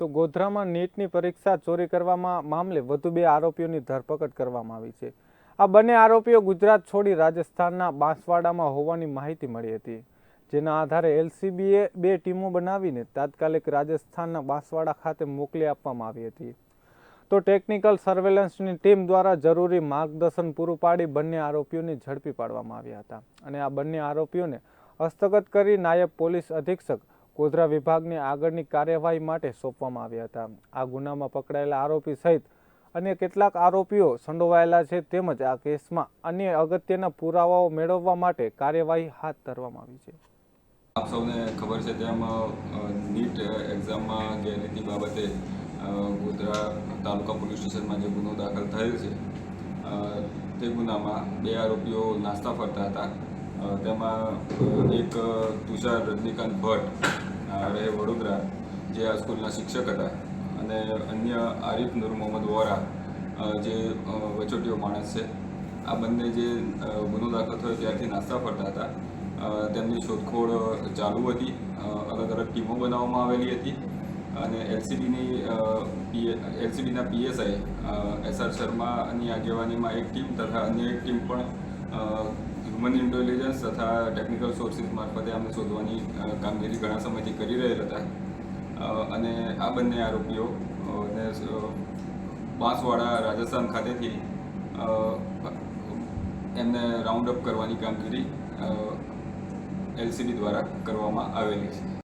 તો ગોધરામાં નીટની પરીક્ષા ચોરી કરવામાં મામલે વધુ બે આરોપીઓની ધરપકડ કરવામાં આવી છે. આ બંને આરોપીઓ ગુજરાત છોડી રાજસ્થાનના બાંસવાડામાં હોવાની માહિતી મળી હતી. જેના આધારે એલસીબીએ બે ટીમો બનાવીને તાત્કાલિક રાજસ્થાનના બાંસવાડા ખાતે મોકલી આપવામાં આવી હતી. તો ટેકનિકલ સર્વેલન્સની ટીમ દ્વારા જરૂરી માર્ગદર્શન પૂરું પાડી બંને આરોપીઓને ઝડપી પાડવામાં આવ્યા હતા. અને આ બંને આરોપીઓને હસ્તગત કરી નાયબ પોલીસ અધિક્ષક ગોધરા વિભાગને આગળની કાર્યવાહી માટે સોંપવામાં આવ્યા હતા. આ ગુનામાં પકડાયેલા આરોપી સહિત અન્ય કેટલાક આરોપીઓ સંડોવાયેલા છે તેમજ આ કેસમાં અન્ય અગત્યના પુરાવાઓ મેળવવા માટે કાર્યવાહી હાથ ધરવામાં આવી છે. આપ સૌને ખબર છે તેમ નીટ એક્ઝામમાં ગેરરીતિ બાબતે ગોધરા તાલુકા પોલીસ સ્ટેશનમાં જે ગુનો દાખલ થયેલ છે તે ગુનામાં બે આરોપીઓ નાસ્તા ફરતા હતા. તેમાં એક તુષાર રજનીકાંત ભટ્ટ રહે વડોદરા, જે આ સ્કૂલના શિક્ષક હતા. અને અન્ય આરિફ નૂર મોહમ્મદ વોરા જે વચોટીઓ માણસ છે. આ બંને જે ગુનો દાખલ થયો ત્યારથી નાસ્તા ફરતા હતા. તેમની શોધખોળ ચાલુ હતી. અલગ અલગ ટીમો બનાવવામાં આવેલી હતી. અને એલસીબીની એલસીબીના પીએસઆઈ એસ આર શર્માની આગેવાનીમાં એક ટીમ તથા અન્ય એક ટીમ પણ હ્યુમન ઇન્ટેલિજન્સ તથા ટેકનિકલ સોર્સિસ મારફતે અમે શોધવાની કામગીરી ઘણા સમયથી કરી રહેલ હતા. અને આ બંને આરોપીઓ ને બાંસવાડા રાજસ્થાન ખાતેથી એમને રાઉન્ડ અપ કરવાની કામગીરી એલસીબી દ્વારા કરવામાં આવેલી છે.